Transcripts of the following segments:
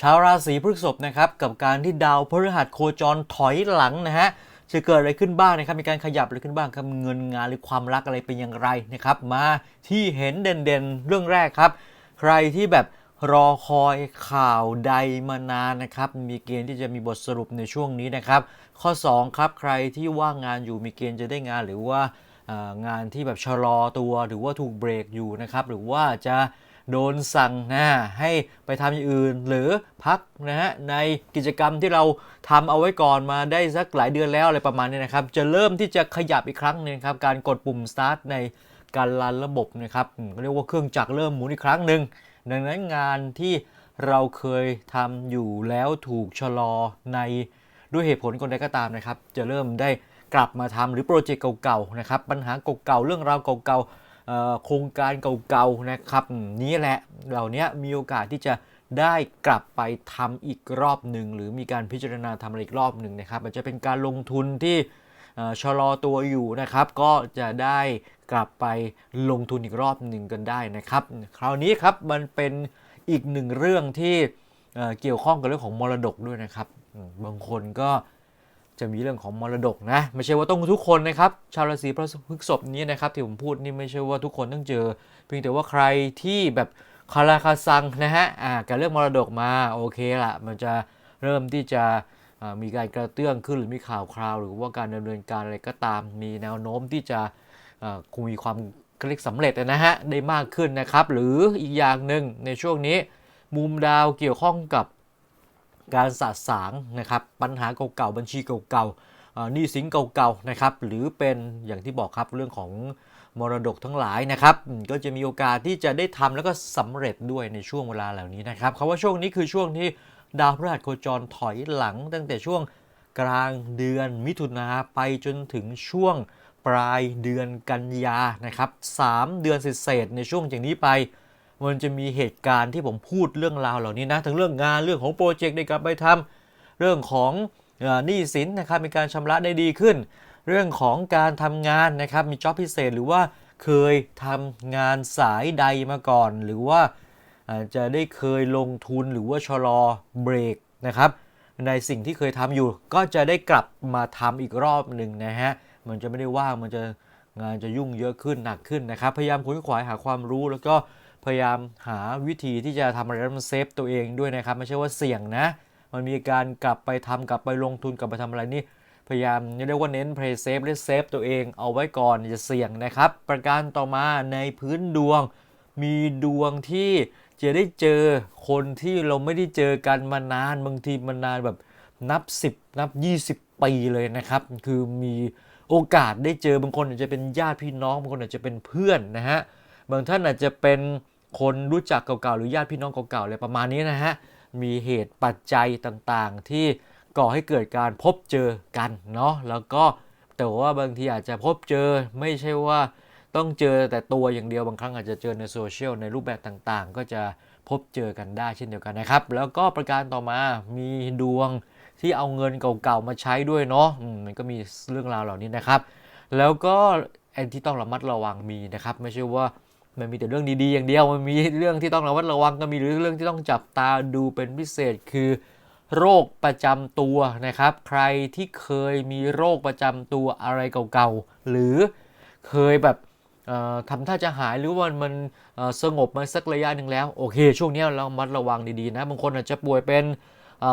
ชาวราศีพฤษภนะครับกับการที่ดาวพฤหัสโคจรถอยหลังนะฮะจะเกิดอะไรขึ้นบ้างนะครับมีการขยับอะไรขึ้นบ้างครับเงินงานหรือความรักอะไรเป็นอย่างไรนะครับมาที่เห็นเด่นๆเรื่องแรกครับ ใครที่แบบรอคอยข่าวใดมานานนะครับ มีเกณฑ์ที่จะมีบทสรุปในช่วงนี้นะครับ ข้อ 2 ครับ ใครที่ว่างงานอยู่มีเกณฑ์จะได้งานหรือว่างานที่แบบชะลอตัวหรือว่าถูกเบรกอยู่นะครับ หรือว่าจะ โดนสั่งนะให้ไปทำอย่างอื่น หรือพักนะฮะในกิจกรรมที่เราทำเอาไว้ก่อนมาได้สักหลายเดือนแล้วอะไรประมาณนี้นะครับ จะเริ่มที่จะขยับอีกครั้งนึงครับการกดปุ่ม start ในการรันระบบนะครับเรียกว่าเครื่องจักรเริ่มหมุนอีกครั้งหนึ่งดังนั้นงานที่เราเคยทำอยู่แล้วถูกชะลอในด้วยเหตุผลคนใดก็ตามนะครับ จะเริ่มได้กลับมาทำหรือโปรเจกต์เก่าๆนะครับปัญหาเก่าๆเรื่องราวเก่าๆ โครงการเก่าๆนะครับนี้แหละเหล่านี้มีโอกาสที่จะได้กลับไปทำอีกรอบหนึ่งหรือมีการพิจารณาทำอะไรอีกรอบหนึ่งนะครับอาจจะเป็นการลงทุนที่ชะลอตัวอยู่นะครับ ก็จะได้กลับไปลงทุนอีกรอบหนึ่งกันได้นะครับ คราวนี้ครับมันเป็นอีกหนึ่งเรื่องที่เกี่ยวข้องกับเรื่องของมรดกด้วยนะครับ บางคนก็ จะมีเรื่องของมรดกนะ ไม่ใช่ว่าต้องทุกคนนะครับ ชาวราศีพระพฤษภนี้นะครับที่ผมพูดนี่ไม่ใช่ว่าทุกคนต้องเจอ เพียงแต่ว่าใครที่แบบคาราคาซังนะฮะอ่าการเรื่องมรดกมาโอเคละมันจะเริ่มที่จะมีการกระเตื้องขึ้นหรือมีข่าวคราว หรือว่าการดำเนินการอะไรก็ตาม มีแนวโน้มที่จะคงมีความเรียกสำเร็จนะฮะได้มากขึ้นนะครับ หรืออีกอย่างหนึ่งในช่วงนี้ มุมดาวเกี่ยวข้องกับ การสะสางนะครับปัญหาเก่าๆบัญชีเก่าๆหนี้สินเก่าๆนะครับหรือเป็นอย่างที่บอกครับเรื่องของมรดกทั้งหลายนะครับก็จะมีโอกาสที่จะได้ทำแล้วก็สำเร็จด้วยในช่วงเวลาเหล่านี้นะครับคำว่าช่วงนี้คือช่วงที่ดาวพฤหัสโคจรถอยหลัง ตั้งแต่ช่วงกลางเดือนมิถุนาไปจนถึงช่วงปลายเดือนกันยานะครับ3เดือนเศษในช่วงจากนี้ไป มันจะมีเหตุการณ์ที่ผมพูดเรื่องราวเหล่านี้นะทั้งเรื่องงานเรื่องของโปรเจกต์ได้กลับไปทำเรื่องของหนี้สินนะครับมีการชำระได้ดีขึ้น เรื่องของการทำงานนะครับมีจ็อบพิเศษหรือว่าเคยทำงานสายใดมาก่อน หรือว่าอาจจะได้เคยลงทุนหรือว่าชะลอเบรกนะครับในสิ่งที่เคยทำอยู่ ก็จะได้กลับมาทำอีกรอบหนึ่งนะฮะมันจะไม่ได้ว่างมันจะงานจะยุ่งเยอะขึ้นหนักขึ้นนะครับ พยายามค้นขวายหาความรู้แล้วก็ พยายามหาวิธีที่จะทำอะไรแล้วมันเซฟตัวเองด้วยนะครับ ไม่ใช่ว่าเสี่ยงนะ มันมีการกลับไปทำกลับไปลงทุนกลับไปทำอะไรนี่พยายามเรียกว่าเน้น play safe และเซฟตัวเองเอาไว้ก่อนอย่าเสี่ยงนะครับ ประการต่อมาในพื้นดวง มีดวงที่จะได้เจอคนที่เราไม่ได้เจอกันมานานบางทีมานานแบบนับ 10 นับ 20 ปีเลยนะครับ คือมีโอกาสได้เจอบางคนอาจจะเป็นญาติพี่น้องบางคนอาจจะเป็นเพื่อนนะฮะบางท่านอาจจะเป็น คนรู้จักเก่าๆหรือญาติพี่น้องเก่าๆอะไรประมาณนี้นะฮะ มีเหตุปัจจัยต่างๆ ที่ก่อให้เกิดการพบเจอกันเนาะแล้วก็แต่ว่าบางทีอาจจะพบเจอไม่ใช่ว่าต้องเจอแต่ตัวอย่างเดียวบางครั้งอาจจะเจอในโซเชียลในรูปแบบต่างๆ ก็จะพบเจอกันได้เช่นเดียวกันนะครับ แล้วก็ประการต่อมามีดวงที่เอาเงินเก่าๆมาใช้ด้วยเนาะมมันก็มีเรื่องราวเหล่านี้นะครับ แล้วก็แอนที่ต้องระมัดระวังมีนะครับ ไม่ใช่ว่า มันมีแต่เรื่องดีๆ อย่างเดียว มันมีเรื่องที่ต้องระมัดระวังก็มีหรือเรื่องที่ต้องจับตาดูเป็นพิเศษคือ โรคประจำตัวนะครับ ใครที่เคยมีโรคประจำตัวอะไรเก่าๆ หรือเคยแบบเอ่อทำท่าจะหายหรือว่ามันสงบมาสักระยะหนึ่งแล้ว โอเค ช่วงนี้เรามัดระวังดีๆนะ บางคนอาจจะป่วยเป็น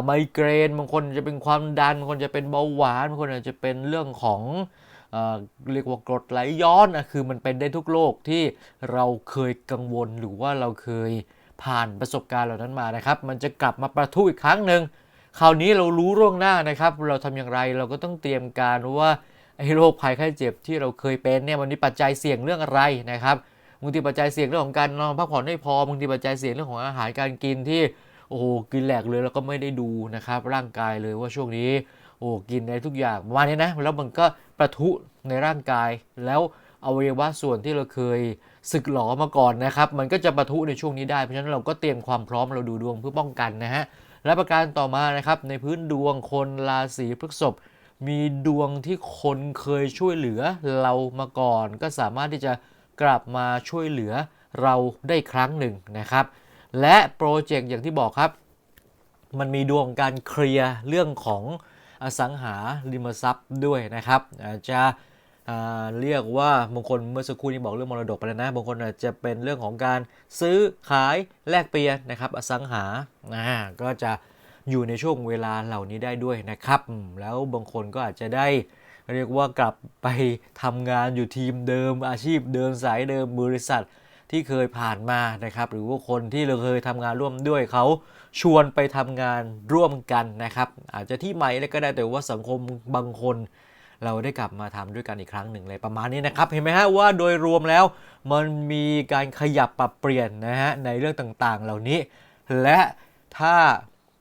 ไมเกรน บางคนจจะเป็นความดัน บางคนจะเป็นเบาหวาน บางคนอาจจะเป็นเรื่องของ เรียกว่ากรดไหลย้อนนะคือมันเป็นได้ทุกโรคที่เราเคยกังวลหรือว่าเราเคยผ่านประสบการณ์เหล่านั้นมานะครับ มันจะกลับมาประทุอีกครั้งหนึ่งคราวนี้เรารู้ล่วงหน้านะครับ เราทำอย่างไรเราก็ต้องเตรียมการว่าไอ้โรคภัยไข้เจ็บที่เราเคยเป็นเนี่ยมันมีปัจจัยเสี่ยงเรื่องอะไรนะครับบางทีปัจจัยเสี่ยงเรื่องของการนอนพักผ่อนไม่พอบางทีปัจจัยเสี่ยงเรื่องของอาหารการกินที่โอ้โหกินแหลกเลยแล้วก็ไม่ได้ดูนะครับ ร่างกายเลยว่าช่วงนี้โอ้กินอะไรทุกอย่างประมาณนี้นะแล้วมันก็ประทุ ในร่างกาย แล้วอวัยวะส่วนที่เราเคยสึกหลอมาก่อนนะครับ มันก็จะปะทุในช่วงนี้ได้ เพราะฉะนั้นเราก็เตรียมความพร้อมเราดูดวงเพื่อป้องกันนะฮะ และประการต่อมานะครับในพื้นดวงคนราศีพฤษภมีดวงที่คนเคยช่วยเหลือเรามาก่อน ก็สามารถที่จะกลับมาช่วยเหลือเราได้ครั้งหนึ่งนะครับ และโปรเจกต์อย่างที่บอกครับ มันมีดวงการเคลียร์เรื่องของอสังหาริมทรัพย์ด้วยนะครับอาจจะ เรียกว่าบางคนเมื่อสักครู่นี้บอกเรื่องมรดกไปแล้วนะบางคนอาจจะเป็นเรื่องของการซื้อขายแลกเปลี่ยนนะครับอสังหาก็จะอยู่ในช่วงเวลาเหล่านี้ได้ด้วยนะครับ แล้วบางคนก็อาจจะได้เรียกว่ากลับไปทำงานอยู่ทีมเดิม อาชีพเดิมสายเดิมบริษัทที่เคยผ่านมานะครับ หรือว่าคนที่เราเคยทำงานร่วมด้วยเขาชวนไปทำงานร่วมกันนะครับ อาจจะที่ใหม่แล้วก็ได้แต่ว่าสังคมบางคน เราได้กลับมาทำด้วยกันอีกครั้งหนึ่งเลยประมาณนี้นะครับ เห็นไหมฮะว่าโดยรวมแล้วมันมีการขยับปรับเปลี่ยนนะฮะในเรื่องต่างๆ เหล่านี้ และถ้า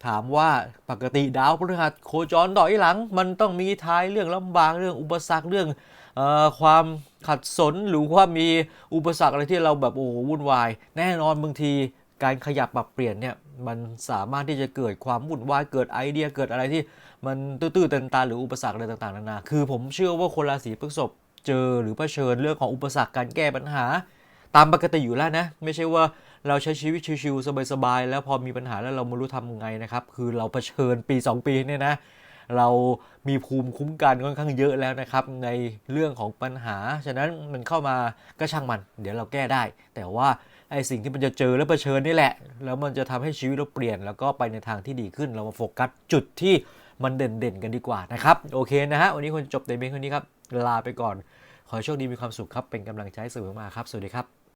ถามว่าปกติดาวพฤหัสโคจรต่อยหลัง มันต้องมีท้ายเรื่องลำบากเรื่องอุปสรรคเรื่องออความขัดสนหรือว่ามีอุปสรรคอะไรที่เราแบบโอ้โหวุ่นวาย แน่นอนบางทีการขยับปรับเปลี่ยนเนี่ย มันสามารถที่จะเกิดความวุ่นวายเกิดไอเดียเกิดอะไรที่มันตื้อๆตันๆหรืออุปสรรคอะไรต่างๆนานาคือผมเชื่อว่าคนราศีพฤษภเจอหรือเผชิญเรื่องของอุปสรรคการแก้ปัญหา ตามปกติอยู่แล้วนะ ไม่ใช่ว่าเราใช้ชีวิตชิวๆสบายๆแล้วพอมีปัญหาแล้วเราไม่รู้ทำยังไงนะครับ คือเราเผชิญปี 2 ปีเนี่ยนะเรามีภูมิคุ้มกันค่อนข้างเยอะแล้วนะครับ ในเรื่องของปัญหา ฉะนั้นมันเข้ามาก็ช่างมัน เดี๋ยวเราแก้ได้ แต่ว่า ไอสิ่งที่มันจะเจอและเผชิญนี่แหละ แล้วมันจะทำให้ชีวิตเราเปลี่ยน แล้วก็ไปในทางที่ดีขึ้น เรามาโฟกัสจุดที่มันเด่นๆกันดีกว่านะครับ โอเคนะฮะ วันนี้คนจบในเบงคนนี้ครับ ลาไปก่อน ขอโชคดีมีความสุขครับ เป็นกำลังใจให้เสมอมาครับ สวัสดีครับ